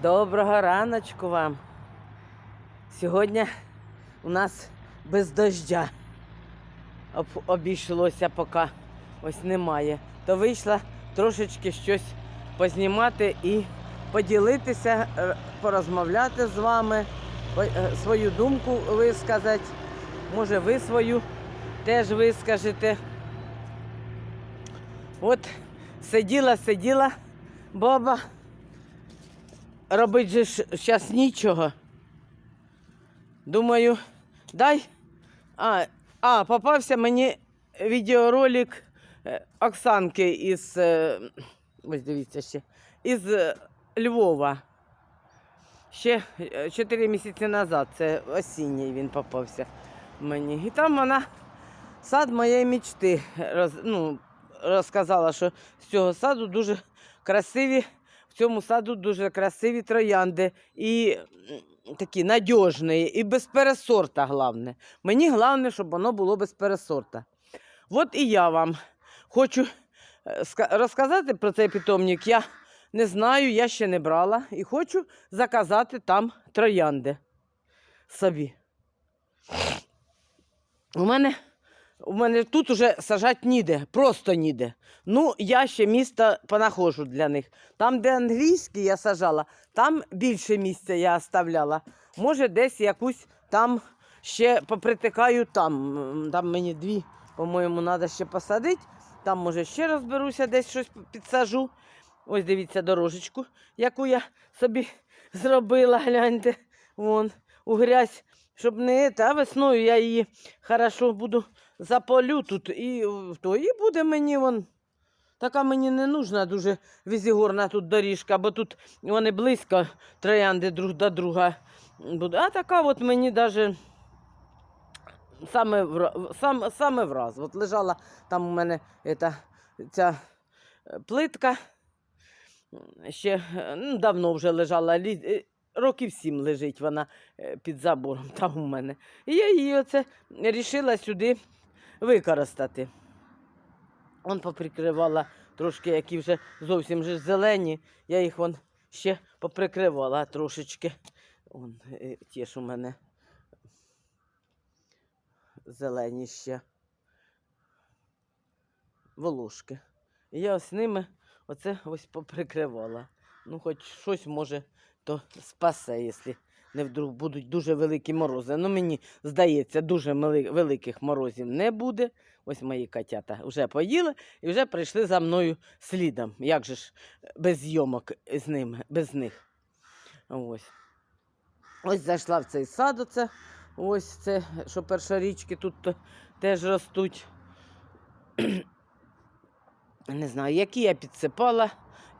Доброго раночку вам. Сьогодні у нас без дождя. Об, обійшлося поки ось немає. То вийшла трошечки щось познімати і поділитися, е, порозмовляти з вами, е, свою думку висказати. Може, ви свою теж вискажете. От сиділа, сиділа баба. Робить же ж зараз нічого. Думаю, дай. А, а, попався мені відеоролик е, Оксанки із. е, Ось дивіться ще. Із е, Львова. Ще 4 місяці назад, це осінній він попався мені. І там вона сад моєї мечти роз, ну, розказала, що з цього саду дуже красиві в цьому саду дуже красиві троянди і такі надіжні, і без пересорта, головне. Мені головне, щоб воно було без пересорта. От і я вам хочу е, розказати про цей питомник. Я не знаю, я ще не брала і хочу заказати там троянди собі. У мене, у мене тут уже сажати ніде, просто ніде. Ну, я ще місто понаходжу для них. Там, де англійські я сажала, там більше місця я оставляла. Може, десь якусь там ще попритикаю там. Там мені дві, по-моєму, треба ще посадити. Там, може, ще розберуся, десь щось підсажу. Ось дивіться дорожечку, яку я собі зробила, гляньте, вон, у грязь. Щоб не це, а весною я її хорошо буду заполю тут і то і буде мені вон. Така мені не нужна дуже візігорна тут доріжка, бо тут вони близько троянди друг до друга. будуть. А така от мені даже саме, сам, саме враз. От лежала там у мене ета, ця е, плитка. Ще е, ну, давно вже лежала, е, років сім лежить вона під забором там у мене. І я її оце рішила сюди використати. Он поприкривала трошки, які вже зовсім же зелені. Я їх вон ще поприкривала трошечки. Вон е, ті ж у мене зелені ще волошки. І я ось ними оце ось поприкривала. Ну, хоч щось може, то спасе, якщо не вдруг будуть дуже великі морози. Ну, мені здається, дуже великих морозів не буде. Ось мої котята вже поїли і вже прийшли за мною слідом. Як же ж без зйомок з ними, без них. Ось. Ось зайшла в цей сад. Оце. Ось це, що першорічки тут теж ростуть. Не знаю, які я підсипала.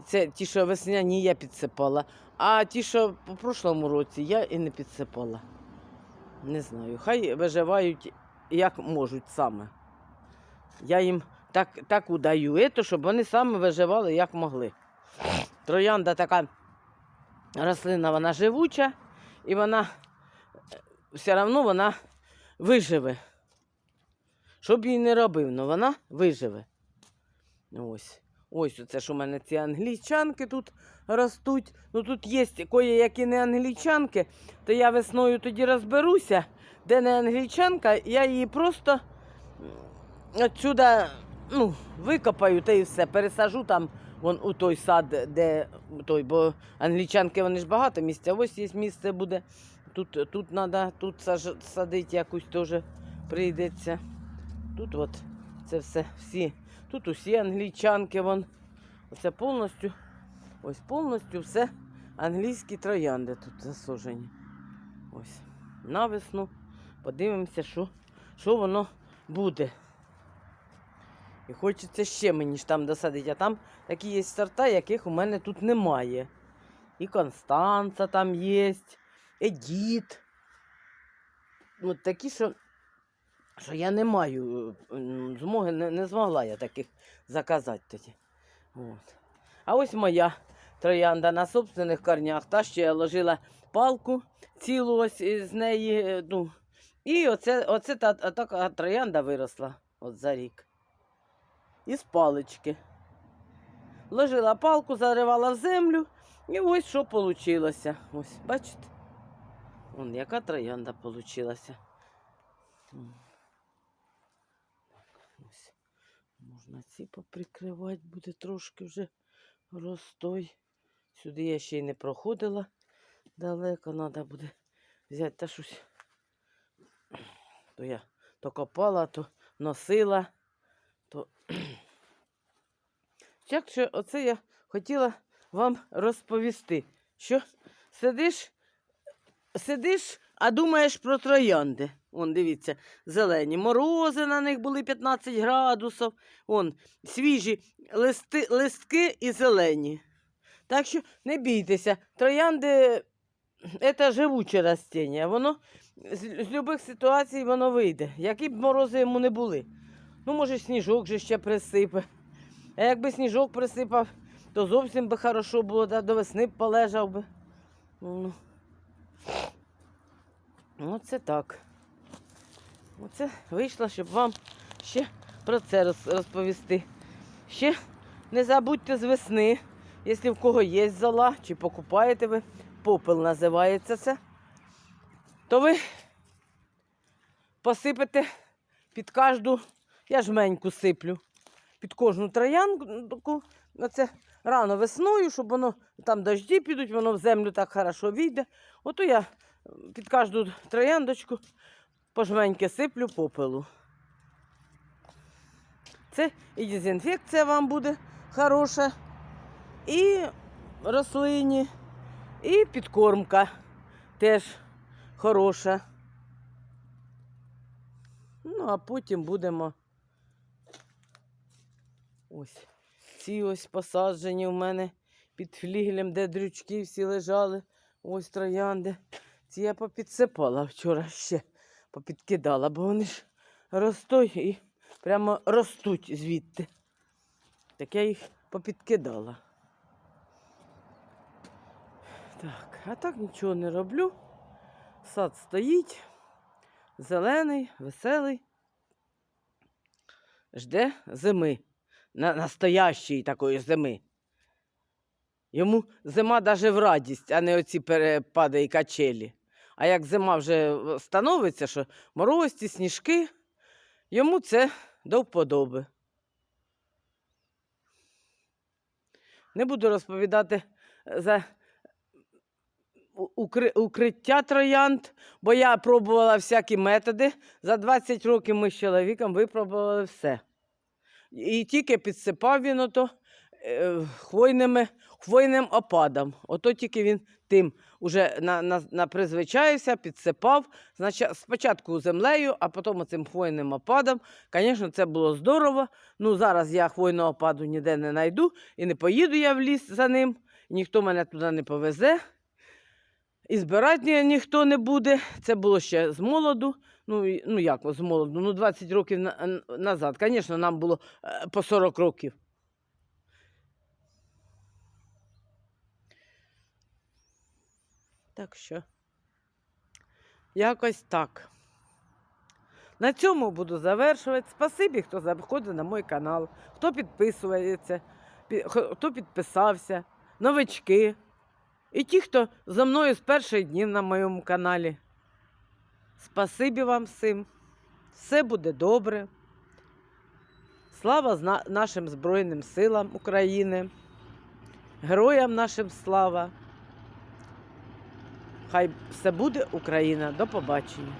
Це ті, що весняні, я підсипала. А ті, що по прошлому році, я і не підсипала. Не знаю. Хай виживають як можуть саме. Я їм так, так удаю, ето, щоб вони саме виживали як могли. Троянда така рослина, вона живуча, і вона е, все одно вона виживе. Що б їй не робив, але вона виживе. Ось. Ось оце ж у мене ці англійчанки тут ростуть. Ну тут є кої-які не англійчанки, то я весною тоді розберуся, де не англійчанка, я її просто отсюда ну, викопаю та і все, пересажу там вон у той сад, де той, бо англійчанки вони ж багато місця. Ось є місце буде. Тут, тут треба тут садити якусь теж прийдеться. Тут от це все всі. Тут усі англійчанки, вон. Оце повністю, ось повністю все англійські троянди тут засуджені. Ось. На весну подивимося, що, що воно буде. І хочеться ще мені ж там досадити, а там такі є сорта, яких у мене тут немає. І Констанца там є, Едіт. От такі, що що я не маю е, змоги, не, не змогла я таких заказати тоді. От. А ось моя троянда на собственних корнях. Та ще я ложила палку цілу ось з неї. е, Ну, і оце, оце та, така троянда виросла от за рік. Із палички. Ложила палку, заривала в землю І ось що вийшло. Ось, бачите? Вон яка троянда вийшла. Ось. Можна ці поприкривати, буде трошки вже розстой. Сюди я ще й не проходила далеко, треба буде взяти та щось. То я то копала, то носила, то. Так що оце я хотіла вам розповісти, що сидиш, сидиш, а думаєш про троянди. Вон, дивіться, зелені морози на них були 15 градусів. Вон, свіжі листи, листки і зелені. Так що не бійтеся, троянди це живуче растіння. Воно з, з будь-яких ситуацій воно вийде, які б морози йому не були. Ну, може, сніжок же ще присипе. А якби сніжок присипав, то зовсім би хорошо було, да, до весни б полежав би. Ну, оце так. Оце вийшло, щоб вам ще про це розповісти. Ще не забудьте з весни, якщо в кого є зола, чи покупаєте ви, попел називається це, то ви посипете під кожну, я жменьку сиплю, під кожну троянку, оце рано весною, щоб воно там дожді підуть, воно в землю так хорошо війде. Ото я під кожну трояндочку пожменьки сиплю попелу. Це і дезінфекція вам буде хороша, і рослині, і підкормка теж хороша. Ну, а потім будемо ось ці ось посаджені у мене під флігелем, де дрючки всі лежали. Ось троянди. Ці я попідсипала вчора ще, попідкидала, бо вони ж ростуть і прямо ростуть звідти. Так я їх попідкидала. Так, а так нічого не роблю. Сад стоїть, зелений, веселий. Жде зими, на, настоящої такої зими. Йому зима навіть в радість, а не оці перепади і качелі. А як зима вже становиться, що морозці, сніжки, йому це до вподоби. Не буду розповідати за укриття троянд, бо я пробувала всякі методи. За 20 років ми з чоловіком випробували все. І тільки підсипав він ото е, хвойними, хвойним опадом. Ото тільки він тим уже на, на, на призвичаївся, підсипав. Значить, спочатку землею, а потім цим хвойним опадом. Звісно, це було здорово. Ну, зараз я хвойного опаду ніде не знайду і не поїду я в ліс за ним. Ніхто мене туди не повезе. І збирати ніхто не буде. Це було ще з молоду. Ну, ну як з молоду? Ну, 20 років на- назад. Звісно, нам було е, по 40 років. Так що, якось так. На цьому буду завершувати. Спасибі, хто заходить на мій канал, хто підписується, хто підписався, новички. І ті, хто за мною з перших днів на моєму каналі. Спасибі вам всім. Все буде добре. Слава нашим Збройним силам України. Героям нашим слава. Хай все буде Україна. До побачення.